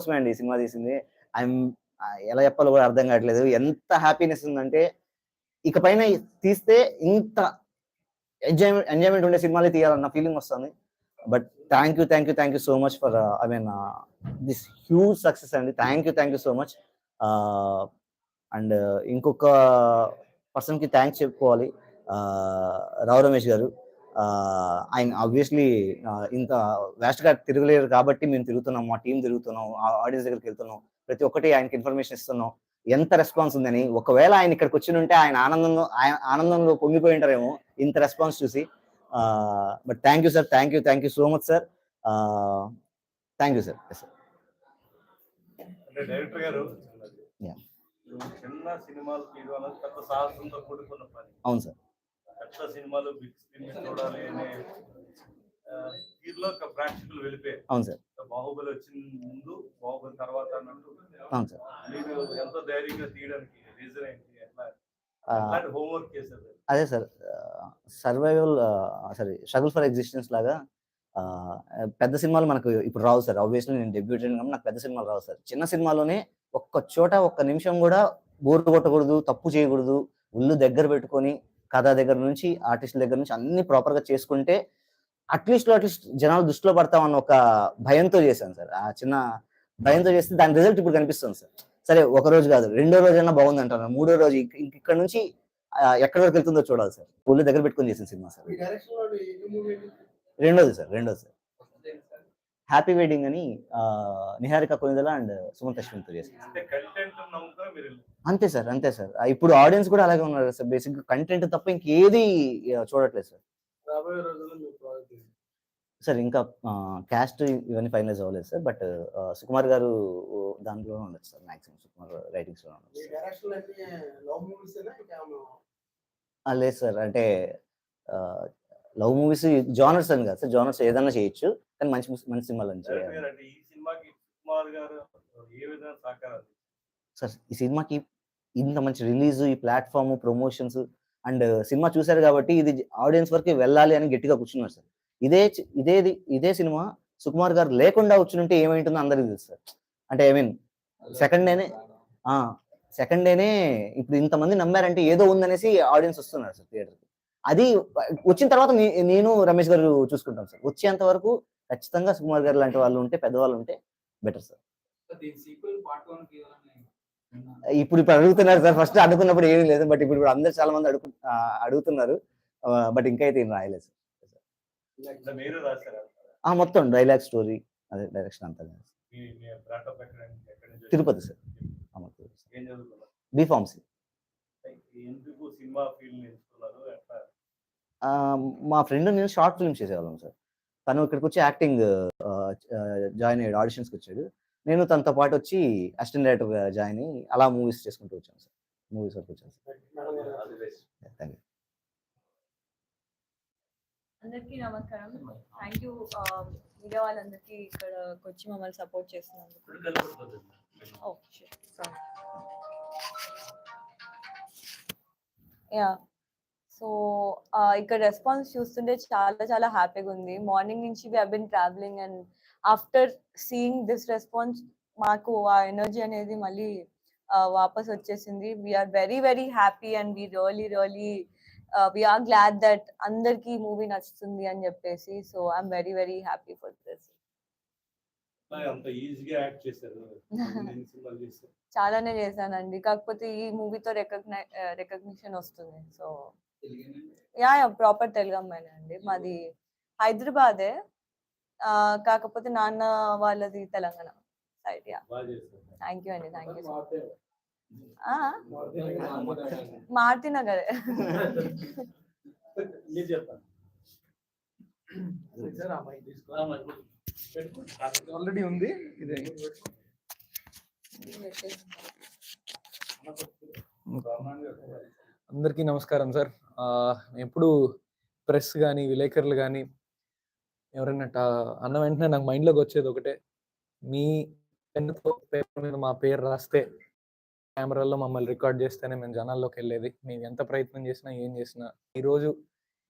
కోసమే అండి ఈ సినిమా తీసింది. ఐఎమ్ ఎలా చెప్పాలో కూడా అర్థం కావట్లేదు. ఎంత హ్యాపీనెస్ ఉందంటే ఇక పైన తీస్తే ఇంత ఎంజాయ్మెంట్ ఎంజాయ్మెంట్ ఉండే సినిమాలే తీయాలన్న ఫీలింగ్ వస్తుంది. But thank you thank you thank you so much for I mean this huge success అండి. Thank you thank you so much. And ఇంకొక పర్సన్కి థ్యాంక్స్ చెప్పుకోవాలి. రావు రమేష్ గారు. ఆయన ఆబ్వియస్లీ ఇంత వ్యాస్ట్గా తిరగలేరు కాబట్టి మేము తిరుగుతున్నాం మా టీం తిరుగుతున్నాం ఆడియన్స్ దగ్గరికి వెళ్తున్నాం ప్రతి ఒక్కటి ఆయనకి ఇన్ఫర్మేషన్ ఇస్తున్నాం. ఎంత రెస్పాన్స్ ఉందని ఒకవేళ ఆయన ఇక్కడికి వచ్చి ఉంటే ఆయన ఆనందంలో ఆయన ఆనందంలో పొంగిపోయి ఉంటారేమో ఇంత రెస్పాన్స్ చూసి. But thank you sir thank you thank you so much sir thank you sir sir అంటే డైరెక్టర్ గారు Yeah. చిన్న సినిమాలు తీయడం అనేది పెద్ద సాహసంతో కూడుకున్న పని. అవును సార్ పెద్ద సినిమాలు బిగ్ స్క్రీన్ చూడాలి అనే తీరులో ఒక ప్రేక్షకులు వెళ్ళిపోయారు. అవును సార్. బాహుబలి వచ్చిన ముందు బాహుబలి తర్వాత అన్నట్టు అవును సార్. మీరు ఎంత ధైర్యంగా తీయడానికి రీజన్ ఏంటి? ఎట్లా? హోంవర్క్ చేశారు? అదే sir survival sorry struggle for existence లాగా పెద్ద సినిమాలు మనకు ఇప్పుడు రావు సార్. ఆబ్వియస్లీ నేను డెబ్యూటెడ్ కాబట్టి నాకు పెద్ద సినిమాలు రావు సార్. చిన్న సినిమాలోనే ఒక్క చోట ఒక్క నిమిషం కూడా బోర్ కొట్టకూడదు తప్పు చేయకూడదు ఉల్లు దగ్గర పెట్టుకొని కథ దగ్గర నుంచి ఆర్టిస్టుల దగ్గర నుంచి అన్ని ప్రాపర్గా చేసుకుంటే అట్లీస్ట్ అట్లీస్ట్ జనాలు దృష్టిలో పడతామన్న ఒక భయంతో చేశాను సార్. ఆ చిన్న భయంతో చేస్తే దాని రిజల్ట్ ఇప్పుడు కనిపిస్తుంది సార్. సరే ఒక రోజు కాదు రెండో రోజైనా బాగుంది అంటాను మూడో రోజు ఇంక- ఇంక ఇక్కడ నుంచి ఎక్కడి వరకు వెళ్తుందో చూడాలి సార్. ఒళ్ళు దగ్గర పెట్టుకొని చేసిన సినిమా సార్. రెండోది సార్ రెండోది సార్. హ్యాపీ వెడ్డింగ్ అని నిహారిక కొనిదల అండ్ సుమంత్ అశ్విన్తో చేశాను అంటే కంటెంట్ నమ్ముకొని మీరు వెళ్ళారు. అంతే సార్ అంతే సార్. ఇప్పుడు ఆడియన్స్ కూడా అలాగే ఉన్నారు సార్. బేసిక్ కంటెంట్ తప్ప ఇంకేది చూడట్లేదు సార్. రాబోయే రోజుల్లో మీ ప్రాజెక్ట్ సార్ ఇంకా క్యాస్ట్ ఇవన్నీ ఫైనలైజ్ అవ్వలేదు సార్ బట్ సుకుమార్ గారు దాంట్లో ఉండొచ్చు సార్ మాక్సిమం సుకుమార్ రైటింగ్స్లో ఆ, లేదు సార్ అంటే లవ్ మూవీస్ జానర్స్ అని కాదు సార్ జానర్స్ ఏదైనా చేయొచ్చు కానీ మంచి మంచి సినిమాలు అని డైరెక్టర్ చేయాలి? గారు అంటే ఈ సినిమాకి కుమార్ గారు ఏ విధంగా సహకారం సార్ ఈ సినిమాకి ఇంత మంచి రిలీజ్ ఈ ప్లాట్ఫామ్ ప్రమోషన్స్ అండ్ సినిమా చూశారు కాబట్టి ఇది ఆడియన్స్ వరకు వెళ్ళాలి అని గట్టిగా కూర్చున్నారు సార్. ఇదే ఇదే ఇదే సినిమా సుకుమార్ గారు లేకుండా ఉంటే ఏమైంటుందో అందరికీ తెలుసు సార్. అంటే ఐ మీన్ సెకండ్ డేనే సెకండ్ డేనే ఇప్పుడు ఇంతమంది నమ్మారంటే ఏదో ఉందనేసి ఆడియన్స్ వస్తున్నారు సార్ థియేటర్కి. అది వచ్చిన తర్వాత నేను రమేష్ గారు చూసుకుంటాం సార్. వచ్చేంత వరకు ఖచ్చితంగా సుకుమార్ గారు లాంటి వాళ్ళు ఉంటే పెద్దవాళ్ళు ఉంటే బెటర్ సార్. ఇప్పుడు ఇప్పుడు అడుగుతున్నారు సార్. ఫస్ట్ అనుకున్నప్పుడు ఏమీ లేదు బట్ ఇప్పుడు ఇప్పుడు అందరు చాలా మంది అడుగు అడుగుతున్నారు. బట్ ఇంకా అయితే ఏం రాయలేదు సార్. మొత్తం డైలాగ్ స్టోరీ అదే డైరెక్షన్ అంతా తిరుపతి సార్. ఆ, మొత్తం. ఏం చదువుకున్నారు? బీ ఫార్మసీ ఎందుకు సినిమా ఫీల్డ్ మా ఫ్రెండ్ నేను షార్ట్ ఫిల్మ్స్ చేసేవాళ్ళం సార్. తను ఇక్కడికి వచ్చి యాక్టింగ్ జాయిన్ అయ్యాడు ఆడిషన్స్కి వచ్చాడు. నేను తనతో పాటు వచ్చి అసిస్టెంట్ డైరెక్టర్గా జాయిన్ అయ్యి అలా మూవీస్ చేసుకుంటూ వచ్చాను సార్. మూవీస్ వరకు వచ్చాను సార్. థ్యాంక్ యూ అందరికీ నమస్కారం. థ్యాంక్ యూ మీడియా వాళ్ళందరికీ ఇక్కడ వచ్చి మమ్మల్ని సపోర్ట్ చేస్తున్నందుకు యా సో ఇక్కడ రెస్పాన్స్ చూస్తుంటే చాలా చాలా హ్యాపీగా ఉంది మార్నింగ్ నుంచి we been travelling and after seeing this response మాకు ఆ ఎనర్జీ అనేది మళ్ళీ వాపస్ వచ్చేసింది. We are very very happy and we really really we are glad that అందరికి మూవీ నచ్చుతుంది అని చెప్పేసి. So I'm very very happy for this చాలానే చేశానండి. కాకపోతే ఈ మూవీతో రికగ్నై రికగ్నిషన్ వస్తుంది. So yeah yeah proper Telugu అమ్మాయినే అండి. మాది హైదరాబాదే. కాకపోతే నాన్న వాళ్ళది Telangana side yeah. Thank you అండి థ్యాంక్ యూ మారుతే నగర్. ఆల్రెడీ ఉంది. ఇదే. అందరికీ నమస్కారం సార్. ఎప్పుడు ప్రెస్ కానీ విలేకరులు కానీ ఎవరైనా అన్న వెంటనే నాకు మైండ్లోకి వచ్చేది ఒకటే. మీ పెన్తో పేపర్ మీద మా పేరు రాస్తే కెమెరాల్లో మమ్మల్ని రికార్డ్ చేస్తేనే మేము జనాల్లోకి వెళ్ళేది. మేము ఎంత ప్రయత్నం చేసినా ఏం చేసినా. ఈరోజు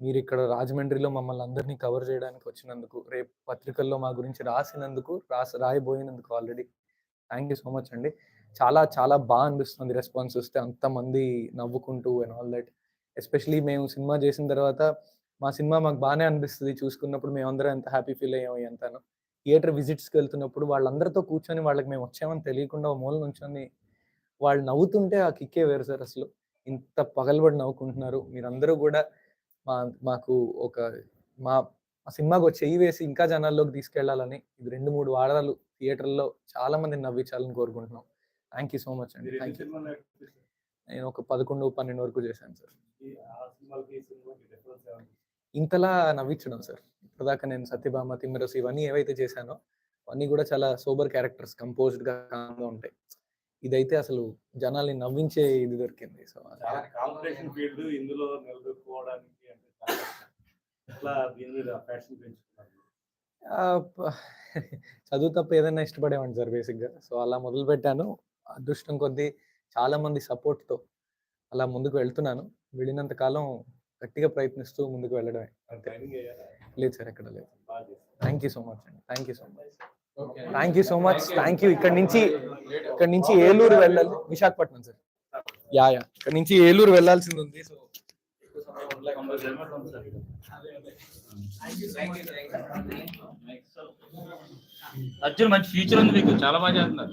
మీరు ఇక్కడ రాజమండ్రిలో మమ్మల్ని అందరినీ కవర్ చేయడానికి వచ్చినందుకు రేపు పత్రికల్లో మా గురించి రాసినందుకు రాసి రాయబోయినందుకు already thank you so much అండి. చాలా చాలా బాగా అనిపిస్తుంది రెస్పాన్స్ వస్తే అంతమంది నవ్వుకుంటూ అండ్ ఆల్ దట్ ఎస్పెషలీ మేము సినిమా చేసిన తర్వాత మా సినిమా మాకు బాగానే అనిపిస్తుంది. చూసుకున్నప్పుడు మేమందరం ఎంత హ్యాపీ ఫీల్ అయ్యాము ఎంతను. థియేటర్ విజిట్స్కి వెళ్తున్నప్పుడు వాళ్ళందరితో కూర్చొని వాళ్ళకి మేము వచ్చామని తెలియకుండా మూల నుంచొని వాళ్ళు నవ్వుతుంటే ఆ కిక్కే వేరు సార్ అసలు. ఇంత పగలబడి నవ్వుకుంటున్నారు. మీరందరూ కూడా మా మాకు ఒక మా మా సినిమాకు చెయ్యి వేసి ఇంకా జనాల్లోకి తీసుకెళ్ళాలని ఇది రెండు మూడు వారాలు థియేటర్లో చాలా మంది నవ్వించాలని కోరుకుంటున్నాం. థ్యాంక్ యూ సో మచ్ అండి థ్యాంక్ యూ? నేను ఒక పదకొండు పన్నెండు వరకు చేశాను సార్? ఇంతలా నవ్వించడం సార్ ఇప్పటిదాకా నేను సత్యభామ తిమ్మరసు ఇవన్నీ ఏవైతే చేశానో అవన్నీ కూడా చాలా సోబర్ క్యారెక్టర్స్ కంపోజ్డ్గా కామ్గా ఉంటాయి. ఇదైతే అసలు జనాల్ని నవ్వించే ఇది దొరికింది సో చాలా కాంపిటీషన్ ఫీల్డ్ ఇందులో నిలదొక్కుకోవడానికి చదువు తప్ప ఏదైనా ఇష్టపడేవాడిని సార్ బేసిక్గా సో అలా మొదలు పెట్టాను అదృష్టం కొద్దీ చాలా మంది సపోర్ట్తో అలా ముందుకు వెళ్తున్నాను. వెళ్ళినంత కాలం గట్టిగా ప్రయత్నిస్తూ ముందుకు వెళ్ళడమే. లేదు సార్ ఎక్కడ లేదు. థ్యాంక్ యూ సో మచ్ అండి. Thank you so much thank you so much thank you ఇక్కడ నుంచి ఇక్కడ నుంచి ఏలూరు వెళ్ళాలి. విశాఖపట్నం సార్. Yeah yeah. ఇక్కడ నుంచి ఏలూరు వెళ్ళాల్సింది ఉంది. సో అర్జున్ మంచి ఫ్యూచర్ ఉంది మీకు. చాలా బాగా చేస్తున్నారు.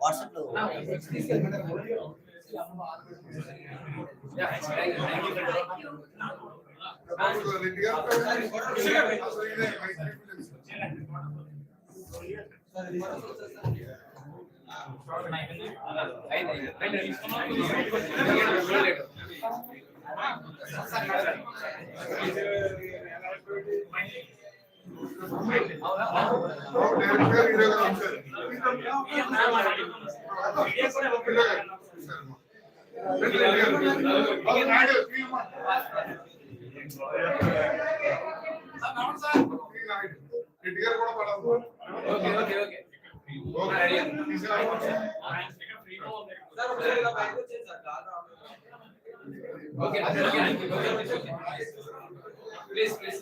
వాట్సాప్ లో సార్ నాయుడు రెడ్డి గారు కూడా ప్లీజ్ ప్లీజ్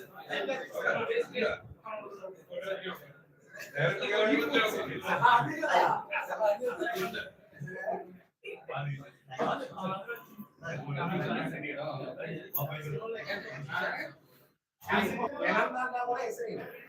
కూడా ఎసరైనా